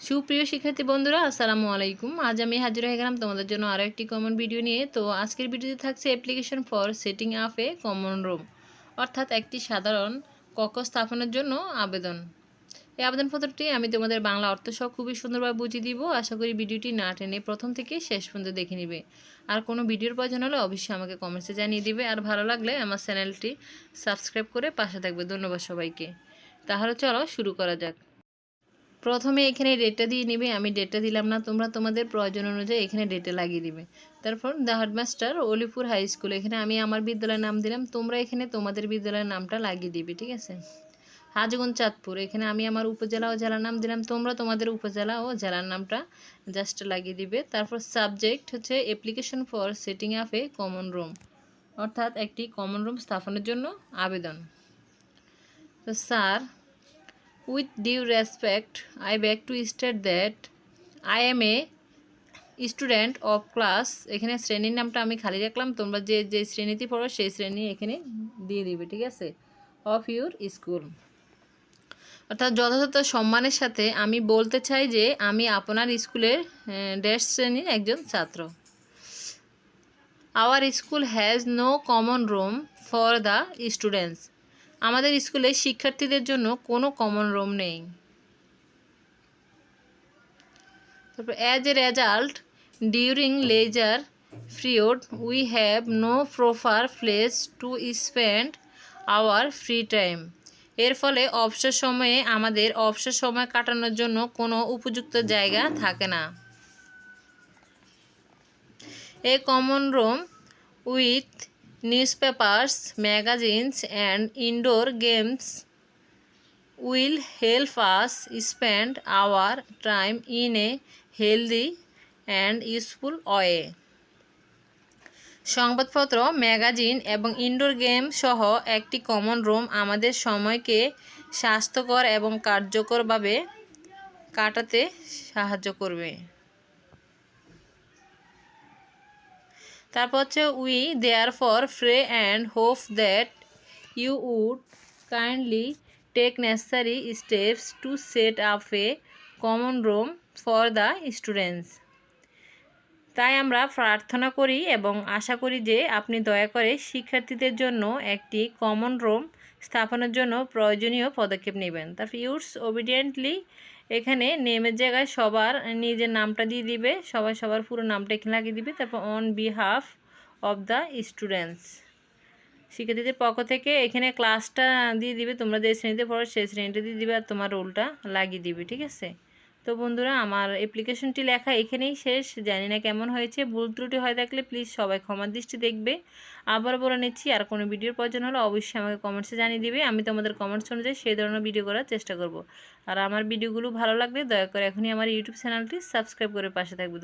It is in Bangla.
সুপ্রিয় শিক্ষার্থী বন্ধুরা, আসসালামু আলাইকুম। আজ আমি হাজির হয়ে গেলাম তোমাদের জন্য আরও একটি কমন ভিডিও নিয়ে। তো আজকের ভিডিওতে থাকছে application for setting up a common room অর্থাৎ একটি সাধারণ কক্ষ স্থাপনের জন্য আবেদন। এই আবেদনপত্রটি আমি তোমাদের বাংলা অর্থ সহ খুবই সুন্দরভাবে বুঝিয়ে দিব। আশা করি ভিডিওটি না টেনে প্রথম থেকে শেষ পর্যন্ত দেখে নিবে। আর কোনো ভিডিওর প্রয়োজন হলে অবশ্যই আমাকে কমেন্টসে জানিয়ে দিবে। আর ভালো লাগলে আমার চ্যানেলটি সাবস্ক্রাইব করে পাশে থাকবে। ধন্যবাদ সবাইকে। তাহলে চলো শুরু করা যাক। প্রথমে এখানে ডেটটা দিয়ে নিবে, আমি ডেটটা দিলাম না, তোমরা তোমাদের প্রয়োজন অনুযায়ী এখানে ডেটে লাগিয়ে দিবে। তারপর the headmaster Alipur high school এখানে আমি আমার বিদ্যালয়ের নাম দিলাম, তোমরা এখানে তোমাদের বিদ্যালয়ের নামটা লাগিয়ে দিবে, ঠিক আছে? হাজগঞ্জ চাঁদপুর, এখানে আমি আমার উপজেলা ও জেলার নাম দিলাম, তোমরা তোমাদের উপজেলা ও জেলার নামটা জাস্ট লাগিয়ে দিবে। তারপর সাবজেক্ট হচ্ছে application for setting up a common room অর্থাৎ একটি কমন রুম স্থাপনের জন্য আবেদন। তো sir With due respect, I beg to state that I am a student of class এখানে শ্রেণির নামটা আমি খালি রাখলাম। তোমরা যে যে শ্রেণীতে পড়ো সেই শ্রেণি এখানে দিয়ে দিবে ঠিক আছে? অফ ইউর স্কুল অর্থাৎ যথাযথ সম্মানের সাথে আমি বলতে চাই যে আমি আপনার স্কুলের ড্যাশ শ্রেণির একজন ছাত্র। Our school has no common room for the students আমাদের স্কুলে শিক্ষার্থীদের জন্য কোনো কমন রুম নেই। তারপর as a result during leisure period we have no proper place to spend our free time এর ফলে অবসর সময়ে আমাদের অবসর সময় কাটানোর জন্য কোনো উপযুক্ত জায়গা থাকে না। A common room with newspapers, magazines, and indoor games will help us spend our time in a healthy and useful way. সংবাদপত্র ম্যাগাজিন এবং ইনডোর গেম সহ একটি কমন রুম আমাদের সময়কে স্বাস্থ্যকর এবং কার্যকরভাবে কাটাতে সাহায্য করবে তারপর হচ্ছে we therefore pray and hope that you would kindly take necessary steps to set up a common room for the students তাই আমরা প্রার্থনা করি এবং আশা করি যে আপনি দয়া করে শিক্ষার্থীদের জন্য একটি কমন রুম স্থাপনের জন্য প্রয়োজনীয় পদক্ষেপ নেবেন। তারপর ইউটস ওবিডিয়েন্টলি এখানে নেমের জায়গায় সবার নিজের নামটা দিয়ে দিবে, সবাই সবার পুরো নামটা এখানে লাগিয়ে দিবে। তারপর on behalf of the students শিক্ষার্থীদের পক্ষ থেকে এখানে ক্লাসটা দিয়ে দিবে, তোমরা যে শ্রেণীতে পড়ো সেই শ্রেণীটা দিয়ে দিবে আর তোমার রোলটা লাগিয়ে দিবে, ঠিক আছে? তো বন্ধুরা, আমার অ্যাপ্লিকেশনটি লেখা এখানেই শেষ। জানি না কেমন হয়েছে, ভুল ত্রুটি হয়ে থাকলে প্লিজ সবাই ক্ষমার দৃষ্টি দেখবে। আবার বলে নিচ্ছি, আর কোনো ভিডিওর প্রয়োজন হলে অবশ্যই আমাকে কমেন্টসে জানিয়ে দিবে। আমি তোমাদের কমেন্টস অনুযায়ী সেই ধরনের ভিডিও করার চেষ্টা করব। আর আমার ভিডিওগুলো ভালো লাগলে দয়া করে এখনই আমার ইউটিউব চ্যানেলটি সাবস্ক্রাইব করে পাশে থাকবে।